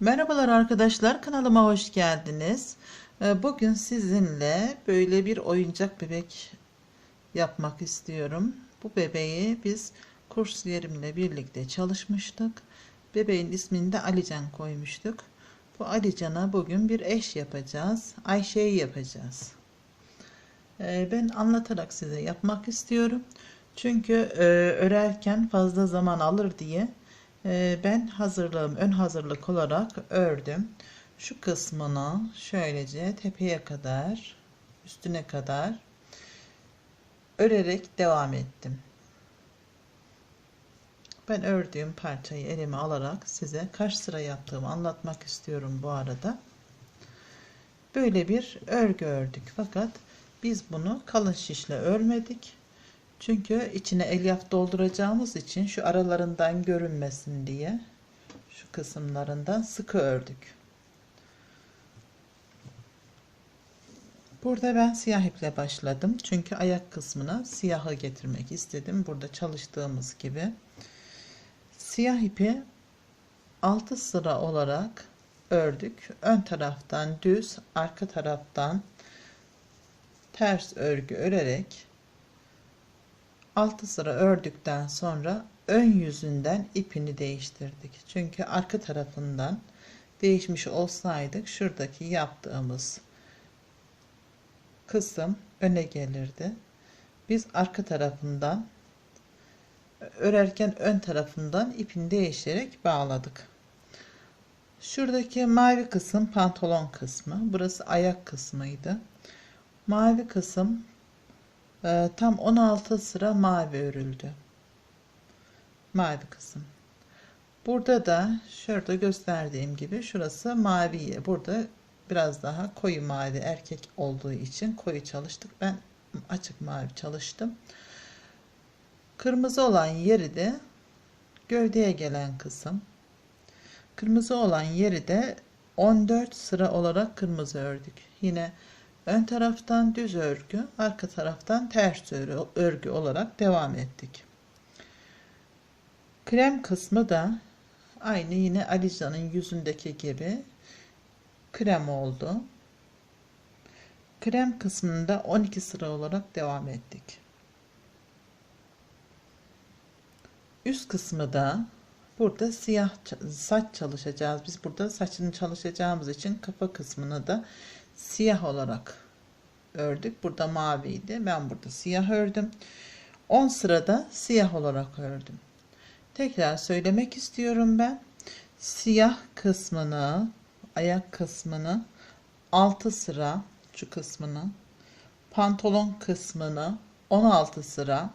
Merhabalar arkadaşlar kanalıma hoş geldiniz. Ee, Bugün sizinle böyle bir oyuncak bebek yapmak istiyorum. Bu bebeği biz kurs yerimle birlikte çalışmıştık. Bebeğin ismini de Alican koymuştuk. Bu Alican'a bugün bir eş yapacağız. Ayşe'yi yapacağız. Ee, Ben anlatarak size yapmak istiyorum. Çünkü e, örerken fazla zaman alır diye ben hazırlığım ön hazırlık olarak ördüm. Şu kısmını şöylece tepeye kadar üstüne kadar örerek devam ettim. Ben ördüğüm parçayı elime alarak size kaç sıra yaptığımı anlatmak istiyorum bu arada. Böyle bir örgü ördük fakat biz bunu kalın şişle örmedik. Çünkü içine elyaf dolduracağımız için şu aralarından görünmesin diye şu kısımlarından sıkı ördük. Burada ben siyah iple başladım. Çünkü ayak kısmına siyahı getirmek istedim. Burada çalıştığımız gibi. Siyah ipi 6 sıra olarak ördük. Ön taraftan düz, arka taraftan ters örgü örerek 6 sıra ördükten sonra ön yüzünden ipini değiştirdik. Çünkü arka tarafından değişmiş olsaydık şuradaki yaptığımız kısım öne gelirdi. Biz arka tarafından örerken ön tarafından ipini değiştirerek bağladık. Şuradaki mavi kısım pantolon kısmı. Burası ayak kısmıydı. Mavi kısım e, tam 16 sıra mavi örüldü. Mavi kısım. Burada da şurada gösterdiğim gibi şurası mavi. Burada biraz daha koyu mavi erkek olduğu için koyu çalıştık. Ben açık mavi çalıştım. Kırmızı olan yeri de gövdeye gelen kısım. Kırmızı olan yeri de 14 sıra olarak kırmızı ördük. Yine ön taraftan düz örgü, arka taraftan ters örgü olarak devam ettik. Krem kısmı da aynı yine Aliza'nın yüzündeki gibi krem oldu. Krem kısmında 12 sıra olarak devam ettik. Üst kısmı da burada siyah saç çalışacağız. Biz burada saçını çalışacağımız için kafa kısmını da siyah olarak ördük. Burada maviydi. Ben burada siyah ördüm. 10 sırada siyah olarak ördüm. Tekrar söylemek istiyorum ben. Siyah kısmını, ayak kısmını 6 sıra şu kısmını, pantolon kısmını 16 sıra,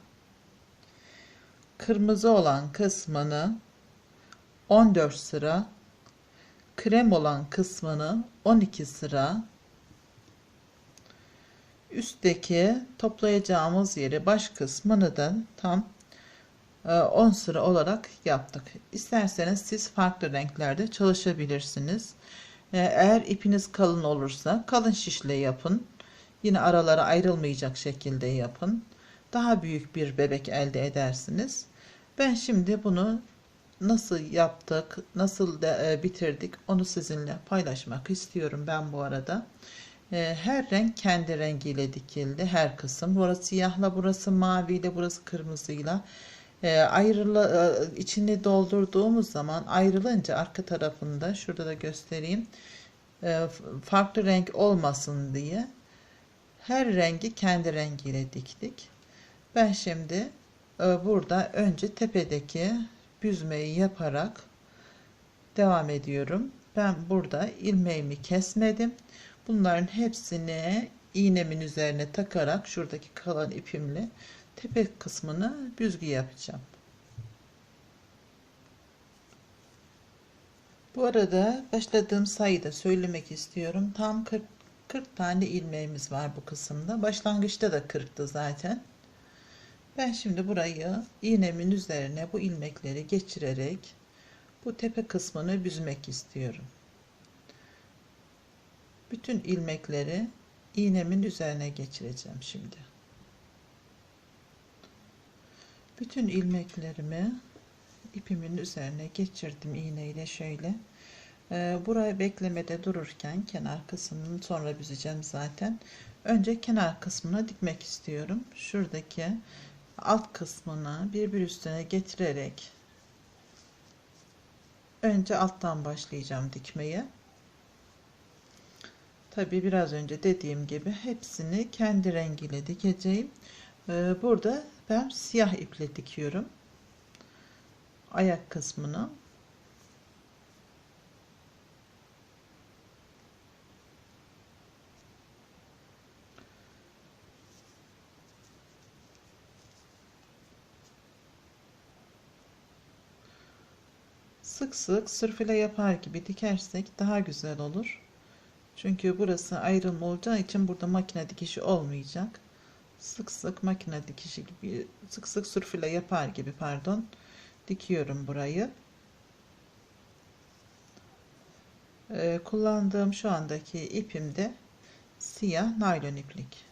kırmızı olan kısmını 14 sıra, krem olan kısmını 12 sıra, üstteki toplayacağımız yeri baş kısmını da tam 10 e, sıra olarak yaptık. İsterseniz siz farklı renklerde çalışabilirsiniz. E, eğer ipiniz kalın olursa kalın şişle yapın. Yine aralara ayrılmayacak şekilde yapın. Daha büyük bir bebek elde edersiniz. Ben şimdi bunu nasıl yaptık, nasıl de, e, bitirdik onu sizinle paylaşmak istiyorum ben bu arada. E, her renk kendi rengiyle dikildi her kısım. Burası siyahla, burası maviyle, burası kırmızıyla. E, ayrıla, e, içini doldurduğumuz zaman ayrılınca arka tarafında şurada da göstereyim. E, farklı renk olmasın diye her rengi kendi rengiyle diktik. Ben şimdi e, burada önce tepedeki büzmeyi yaparak devam ediyorum. Ben burada ilmeğimi kesmedim. Bunların hepsini iğnemin üzerine takarak şuradaki kalan ipimle tepe kısmını büzgü yapacağım. Bu arada başladığım sayıyı da söylemek istiyorum. Tam 40, 40 tane ilmeğimiz var bu kısımda. Başlangıçta da 40'tı zaten. Ben şimdi burayı iğnemin üzerine bu ilmekleri geçirerek bu tepe kısmını büzmek istiyorum. Bütün ilmekleri iğnemin üzerine geçireceğim şimdi. Bütün ilmeklerimi ipimin üzerine geçirdim iğneyle şöyle. Ee, burayı beklemede dururken kenar kısmını sonra büzeceğim zaten. Önce kenar kısmına dikmek istiyorum. Şuradaki alt kısmını birbir üstüne getirerek önce alttan başlayacağım dikmeye. Tabi biraz önce dediğim gibi hepsini kendi rengiyle dikeceğim. Ee, burada ben siyah iple dikiyorum. Ayak kısmını. Sık sık sırfile yapar gibi dikersek daha güzel olur. Çünkü burası ayrılma olacağı için burada makine dikişi olmayacak. Sık sık makine dikişi gibi, sık sık sürfile yapar gibi pardon, dikiyorum burayı. Ee, kullandığım şu andaki ipim de siyah naylon iplik.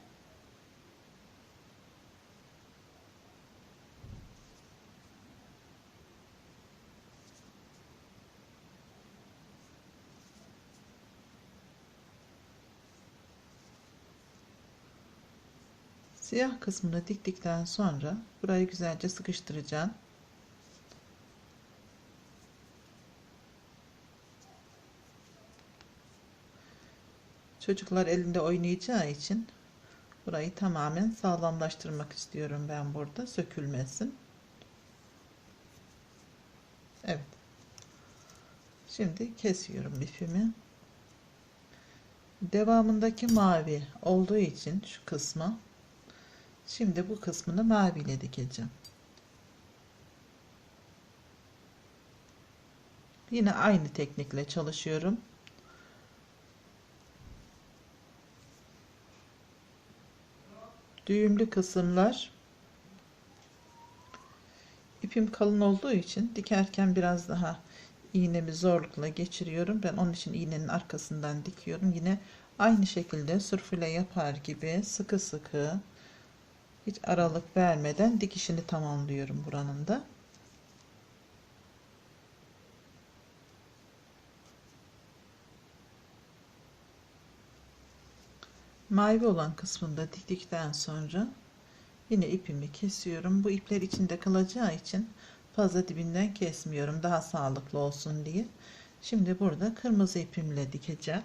Siyah kısmını diktikten sonra burayı güzelce sıkıştıracağım. Çocuklar elinde oynayacağı için burayı tamamen sağlamlaştırmak istiyorum ben burada sökülmesin. Evet. Şimdi kesiyorum ipimi. Devamındaki mavi olduğu için şu kısmı Şimdi bu kısmını mavi ile dikeceğim. Yine aynı teknikle çalışıyorum. Düğümlü kısımlar ipim kalın olduğu için dikerken biraz daha iğnemi zorlukla geçiriyorum. Ben onun için iğnenin arkasından dikiyorum. Yine aynı şekilde sürfüle yapar gibi sıkı sıkı hiç aralık vermeden dikişini tamamlıyorum buranın da. Mavi olan kısmında diktikten sonra yine ipimi kesiyorum. Bu ipler içinde kalacağı için fazla dibinden kesmiyorum. Daha sağlıklı olsun diye. Şimdi burada kırmızı ipimle dikeceğim.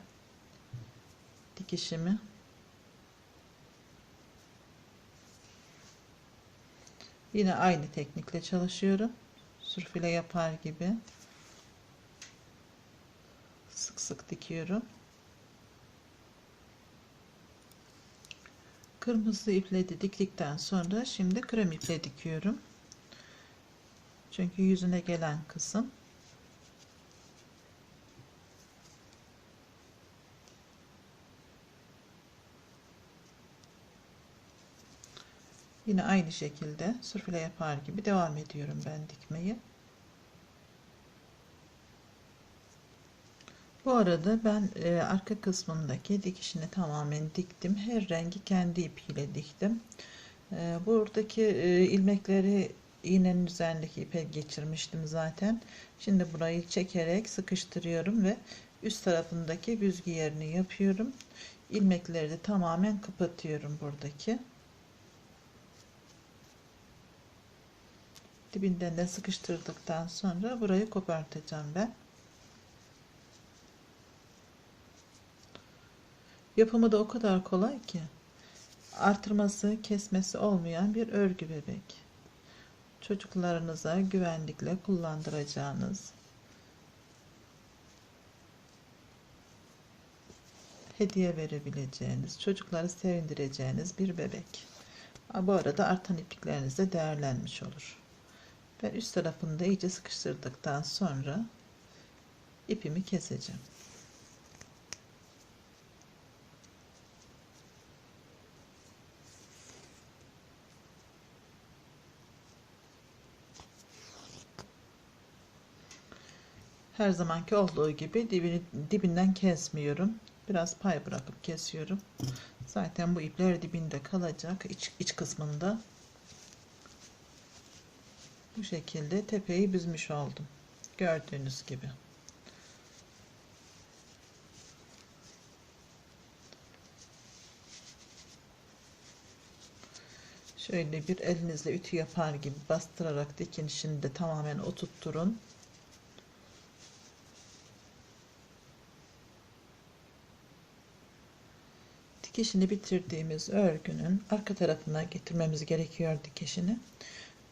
Dikişimi Yine aynı teknikle çalışıyorum. Sürfile yapar gibi. Sık sık dikiyorum. Kırmızı iple de diktikten sonra şimdi krem iple dikiyorum. Çünkü yüzüne gelen kısım Yine aynı şekilde sürfüle yapar gibi devam ediyorum ben dikmeyi. Bu arada ben e, arka kısmındaki dikişini tamamen diktim. Her rengi kendi ipiyle diktim. E, buradaki e, ilmekleri iğnenin üzerindeki ipe geçirmiştim zaten. Şimdi burayı çekerek sıkıştırıyorum ve üst tarafındaki büzgü yerini yapıyorum. İlmekleri de tamamen kapatıyorum buradaki. Dibinden de sıkıştırdıktan sonra burayı kopartacağım ben. Yapımı da o kadar kolay ki artırması kesmesi olmayan bir örgü bebek. Çocuklarınıza güvenlikle kullandıracağınız hediye verebileceğiniz, çocukları sevindireceğiniz bir bebek. Bu arada artan iplikleriniz de değerlenmiş olur. Ben üst tarafını da iyice sıkıştırdıktan sonra ipimi keseceğim. Her zamanki olduğu gibi dibini, dibinden kesmiyorum. Biraz pay bırakıp kesiyorum. Zaten bu ipler dibinde kalacak. iç, iç kısmında bu şekilde tepeyi büzmüş oldum. Gördüğünüz gibi. Şöyle bir elinizle ütü yapar gibi bastırarak dikinişini de tamamen oturtturun. Dikişini bitirdiğimiz örgünün arka tarafına getirmemiz gerekiyor dikişini.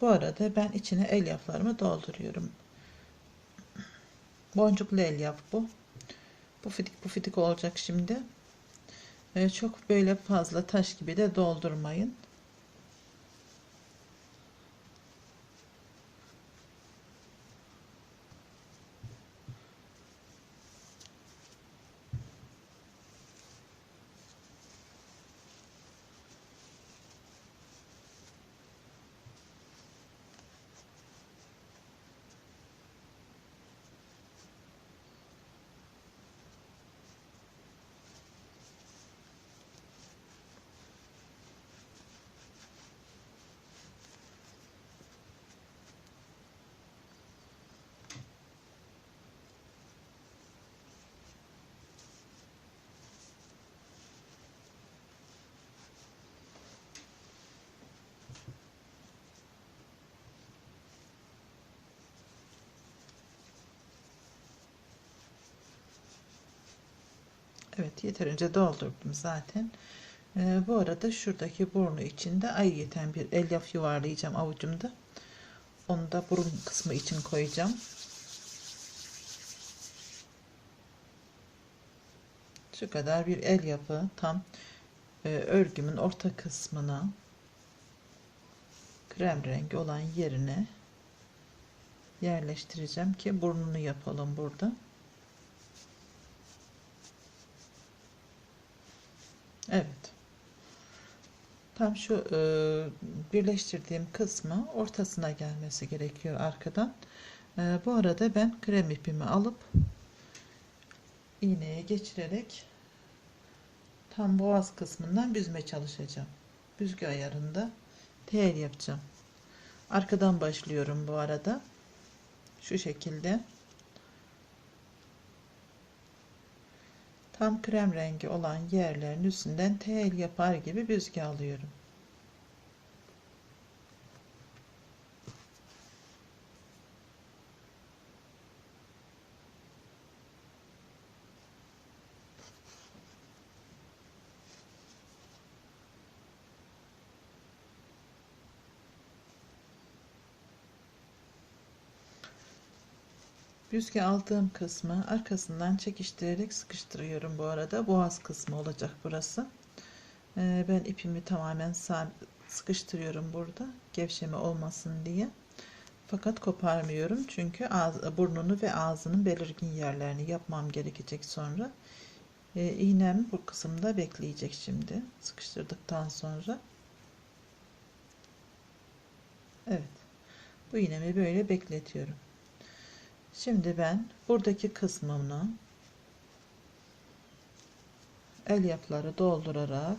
Bu arada ben içine elyaflarımı dolduruyorum. Boncuklu elyaf bu. Pufidik pufidik olacak şimdi. Ee, çok böyle fazla taş gibi de doldurmayın. Evet yeterince doldurdum zaten. Ee, bu arada şuradaki burnu içinde ay yeten bir elyaf yuvarlayacağım avucumda. Onu da burun kısmı için koyacağım. Şu kadar bir el yapı tam e, örgümün orta kısmına krem rengi olan yerine yerleştireceğim ki burnunu yapalım burada. Evet. Tam şu e, birleştirdiğim kısmı ortasına gelmesi gerekiyor arkadan. E, bu arada ben krem ipimi alıp iğneye geçirerek tam boğaz kısmından büzme çalışacağım. Büzgü ayarında tel yapacağım. Arkadan başlıyorum bu arada. Şu şekilde. Tam krem rengi olan yerlerin üstünden tel yapar gibi büzgü alıyorum. Büzge aldığım kısmı arkasından çekiştirerek sıkıştırıyorum bu arada. Boğaz kısmı olacak burası. Ee, ben ipimi tamamen sıkıştırıyorum burada. Gevşeme olmasın diye. Fakat koparmıyorum. Çünkü ağız, burnunu ve ağzının belirgin yerlerini yapmam gerekecek sonra. Ee, iğnem bu kısımda bekleyecek şimdi. Sıkıştırdıktan sonra. Evet. Bu iğnemi böyle bekletiyorum. Şimdi ben buradaki kısmını elyafları doldurarak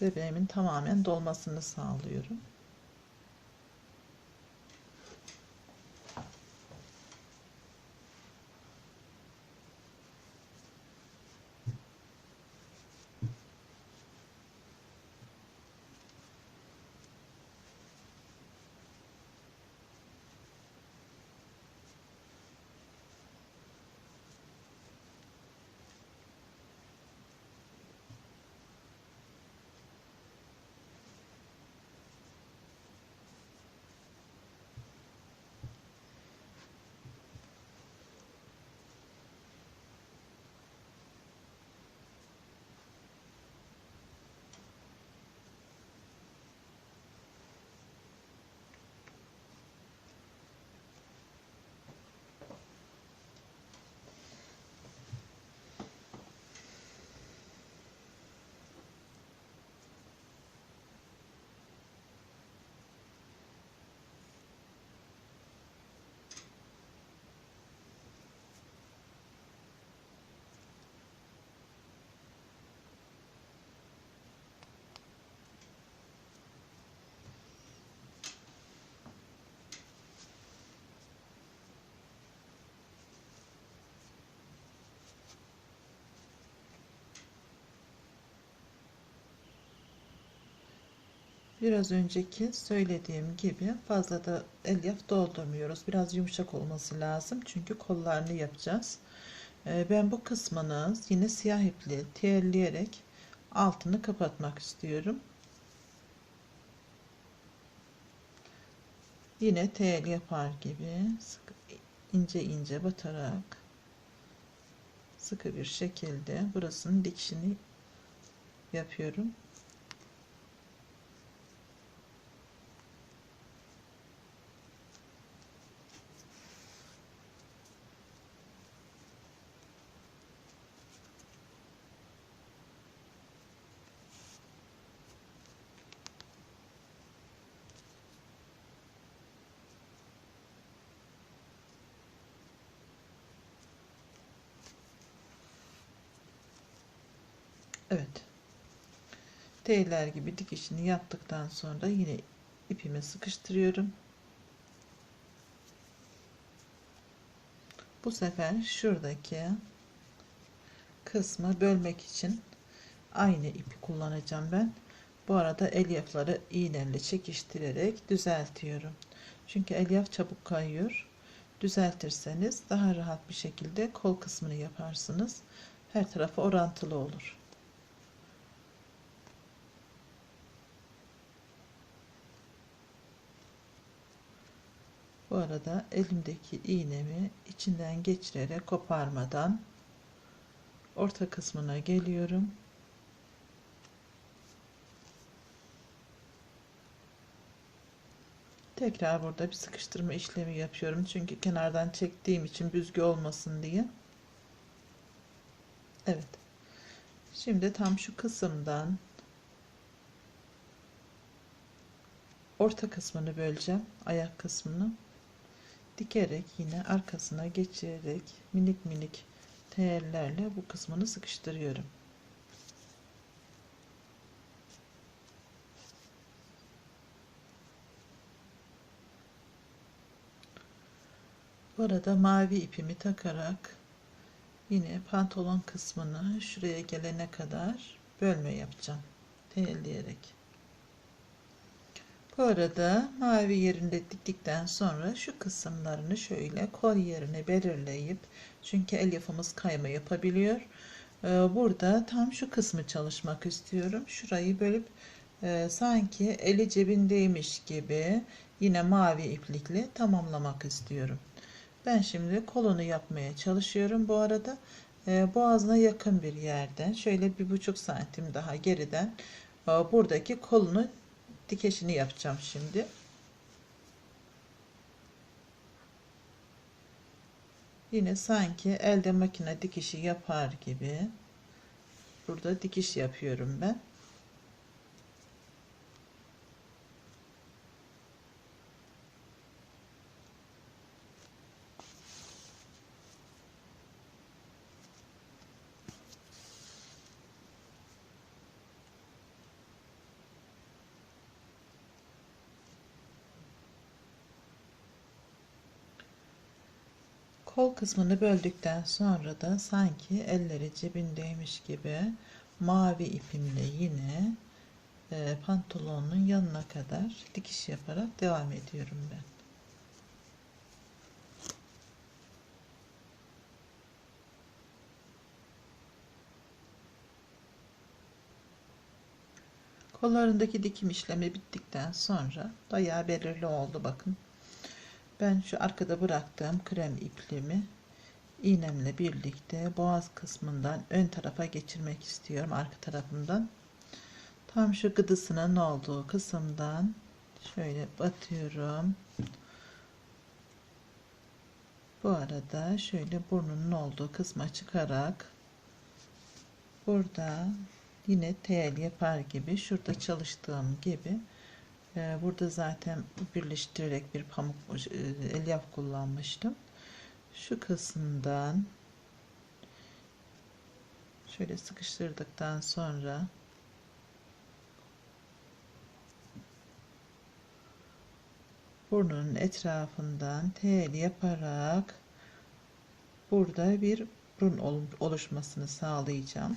bebeğimin tamamen dolmasını sağlıyorum. Biraz önceki söylediğim gibi fazla da elyaf doldurmuyoruz. Biraz yumuşak olması lazım. Çünkü kollarını yapacağız. Ee, ben bu kısmını yine siyah iple teyelleyerek altını kapatmak istiyorum. Yine tel yapar gibi sıkı, ince ince batarak sıkı bir şekilde burasının dikişini yapıyorum. Evet. T'ler gibi dikişini yaptıktan sonra yine ipimi sıkıştırıyorum. Bu sefer şuradaki kısmı bölmek için aynı ipi kullanacağım ben. Bu arada elyafları iğneyle çekiştirerek düzeltiyorum. Çünkü elyaf çabuk kayıyor. Düzeltirseniz daha rahat bir şekilde kol kısmını yaparsınız. Her tarafı orantılı olur. Arada elimdeki iğnemi içinden geçirerek koparmadan orta kısmına geliyorum. Tekrar burada bir sıkıştırma işlemi yapıyorum. Çünkü kenardan çektiğim için büzgü olmasın diye. Evet. Şimdi tam şu kısımdan orta kısmını böleceğim. Ayak kısmını dikerek yine arkasına geçirerek minik minik tellerle bu kısmını sıkıştırıyorum. Bu arada mavi ipimi takarak yine pantolon kısmını şuraya gelene kadar bölme yapacağım. Telleyerek. Bu arada mavi yerinde diktikten sonra şu kısımlarını şöyle kol yerine belirleyip çünkü elyafımız kayma yapabiliyor. Ee, burada tam şu kısmı çalışmak istiyorum. Şurayı bölüp e, sanki eli cebindeymiş gibi yine mavi iplikle tamamlamak istiyorum. Ben şimdi kolunu yapmaya çalışıyorum. Bu arada e, boğazına yakın bir yerden şöyle bir buçuk santim daha geriden e, buradaki kolunu dikeşini yapacağım şimdi. Yine sanki elde makine dikişi yapar gibi burada dikiş yapıyorum ben. Kol kısmını böldükten sonra da sanki elleri cebindeymiş gibi mavi ipimle yine e, pantolonun yanına kadar dikiş yaparak devam ediyorum ben. Kollarındaki dikim işlemi bittikten sonra bayağı belirli oldu bakın. Ben şu arkada bıraktığım krem iplimi iğnemle birlikte boğaz kısmından ön tarafa geçirmek istiyorum arka tarafından. Tam şu gıdısının olduğu kısımdan şöyle batıyorum. Bu arada şöyle burnunun olduğu kısma çıkarak burada yine tel yapar gibi şurada çalıştığım gibi burada zaten birleştirerek bir pamuk e, elyaf kullanmıştım. Şu kısımdan şöyle sıkıştırdıktan sonra burnunun etrafından tel yaparak burada bir burun oluşmasını sağlayacağım.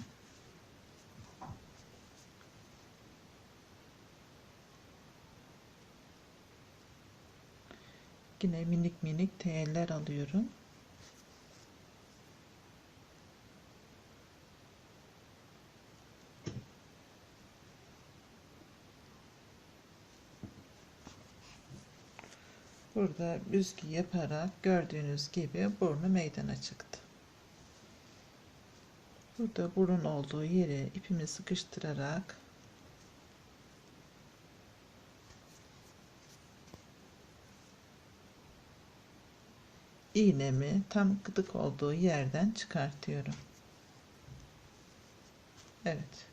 Yine minik minik teller alıyorum. Burada büzgü yaparak gördüğünüz gibi burnu meydana çıktı. Burada burun olduğu yere ipimi sıkıştırarak iğnemi tam gıdık olduğu yerden çıkartıyorum. Evet.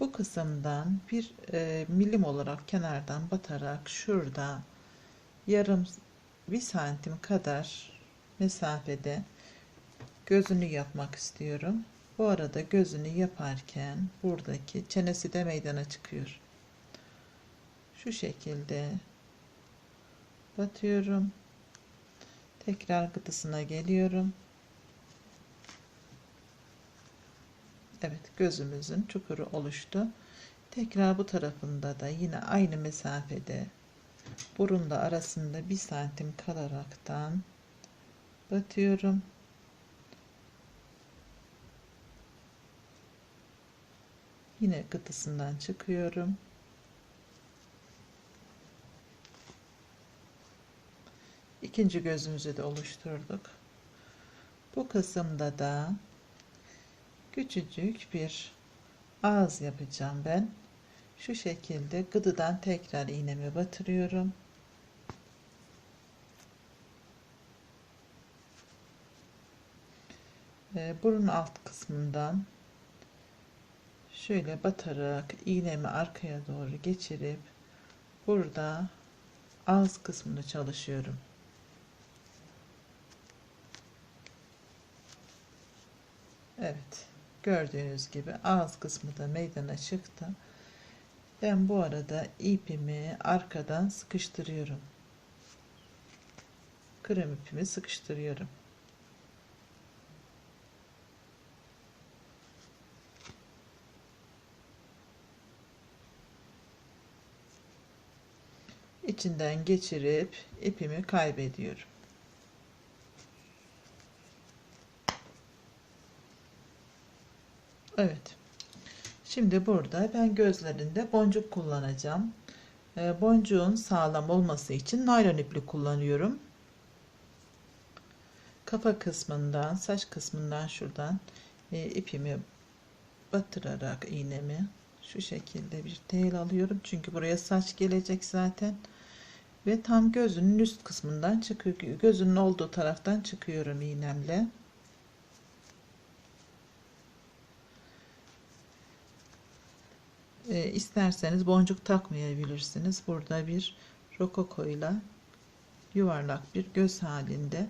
Bu kısımdan bir e, milim olarak kenardan batarak şurada yarım bir santim kadar mesafede gözünü yapmak istiyorum. Bu arada gözünü yaparken buradaki çenesi de meydana çıkıyor. Şu şekilde batıyorum. Tekrar gıdısına geliyorum. Evet gözümüzün çukuru oluştu. Tekrar bu tarafında da yine aynı mesafede burunla arasında bir santim kalaraktan batıyorum. Yine gıdısından çıkıyorum. İkinci gözümüzü de oluşturduk. Bu kısımda da küçücük bir ağız yapacağım ben. Şu şekilde gıdıdan tekrar iğnemi batırıyorum. Burun alt kısmından şöyle batarak iğnemi arkaya doğru geçirip burada ağız kısmını çalışıyorum. Evet. Gördüğünüz gibi ağız kısmı da meydana çıktı. Ben bu arada ipimi arkadan sıkıştırıyorum. Krem ipimi sıkıştırıyorum. içinden geçirip ipimi kaybediyorum. Evet. Şimdi burada ben gözlerinde boncuk kullanacağım. E, boncuğun sağlam olması için naylon ipli kullanıyorum. Kafa kısmından, saç kısmından şuradan e, ipimi batırarak iğnemi şu şekilde bir tel alıyorum. Çünkü buraya saç gelecek zaten. Ve tam gözünün üst kısmından çıkıyor. Gözünün olduğu taraftan çıkıyorum iğnemle. E, isterseniz boncuk takmayabilirsiniz. Burada bir rokoko ile yuvarlak bir göz halinde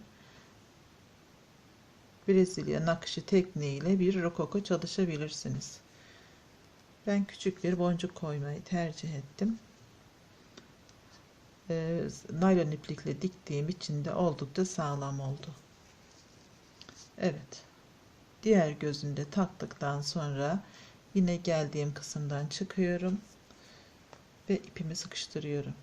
Brezilya nakışı tekniğiyle bir rokoko çalışabilirsiniz. Ben küçük bir boncuk koymayı tercih ettim. E, naylon iplikle diktiğim için de oldukça sağlam oldu. Evet. Diğer gözünde taktıktan sonra Yine geldiğim kısımdan çıkıyorum ve ipimi sıkıştırıyorum.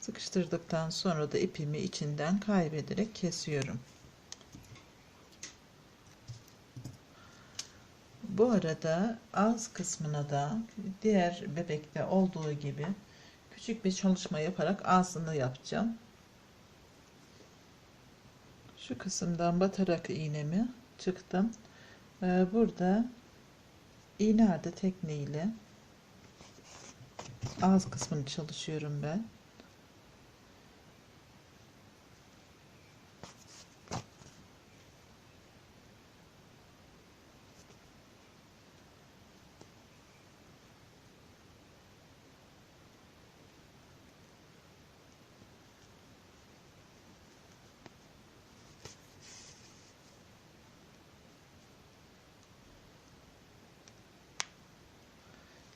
Sıkıştırdıktan sonra da ipimi içinden kaybederek kesiyorum. Bu arada ağız kısmına da diğer bebekte olduğu gibi küçük bir çalışma yaparak ağzını yapacağım. Şu kısımdan batarak iğnemi çıktım. Ee, burada iğne ardı tekniğiyle ağız kısmını çalışıyorum ben.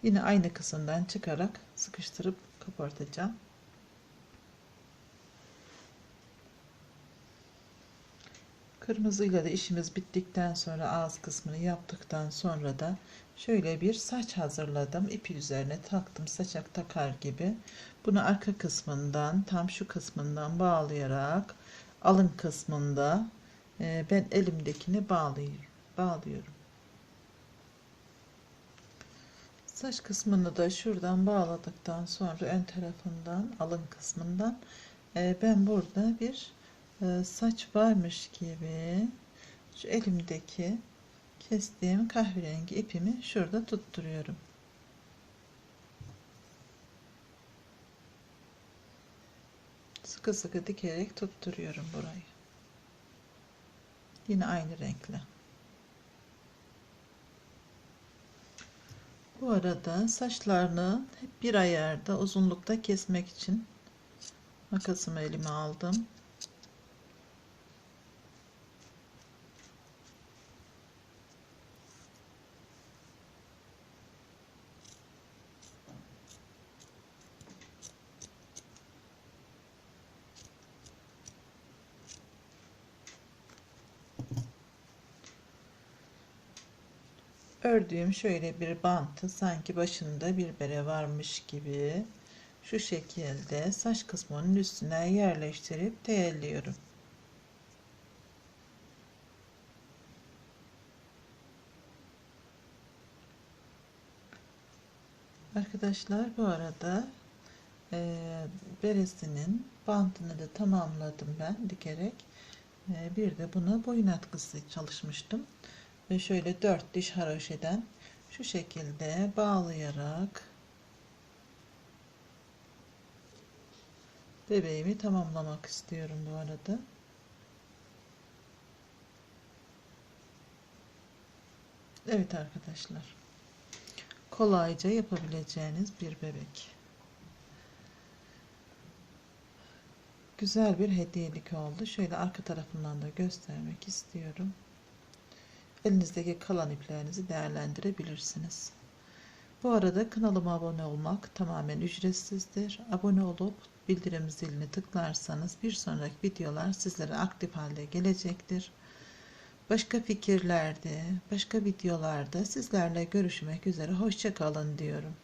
Yine aynı kısımdan çıkarak sıkıştırıp kapartacağım. Kırmızıyla da işimiz bittikten sonra ağız kısmını yaptıktan sonra da şöyle bir saç hazırladım. İpi üzerine taktım saçak takar gibi. Bunu arka kısmından tam şu kısmından bağlayarak alın kısmında e, ben elimdekini bağlayıyorum. bağlıyorum. Saç kısmını da şuradan bağladıktan sonra ön tarafından alın kısmından e, ben burada bir e, saç varmış gibi şu elimdeki kestiğim kahverengi ipimi şurada tutturuyorum. Sıkı sıkı dikerek tutturuyorum burayı. Yine aynı renkle. Bu arada saçlarını hep bir ayarda uzunlukta kesmek için makasımı elime aldım. Ördüğüm şöyle bir bantı sanki başında bir bere varmış gibi şu şekilde saç kısmının üstüne yerleştirip teyelliyorum. Arkadaşlar bu arada e, beresinin bantını da tamamladım ben dikerek. E, bir de buna boyun atkısı çalışmıştım ve şöyle dört diş haroşeden şu şekilde bağlayarak bebeğimi tamamlamak istiyorum bu arada. Evet arkadaşlar. Kolayca yapabileceğiniz bir bebek. Güzel bir hediyelik oldu. Şöyle arka tarafından da göstermek istiyorum elinizdeki kalan iplerinizi değerlendirebilirsiniz. Bu arada kanalıma abone olmak tamamen ücretsizdir. Abone olup bildirim zilini tıklarsanız bir sonraki videolar sizlere aktif halde gelecektir. Başka fikirlerde, başka videolarda sizlerle görüşmek üzere. Hoşçakalın diyorum.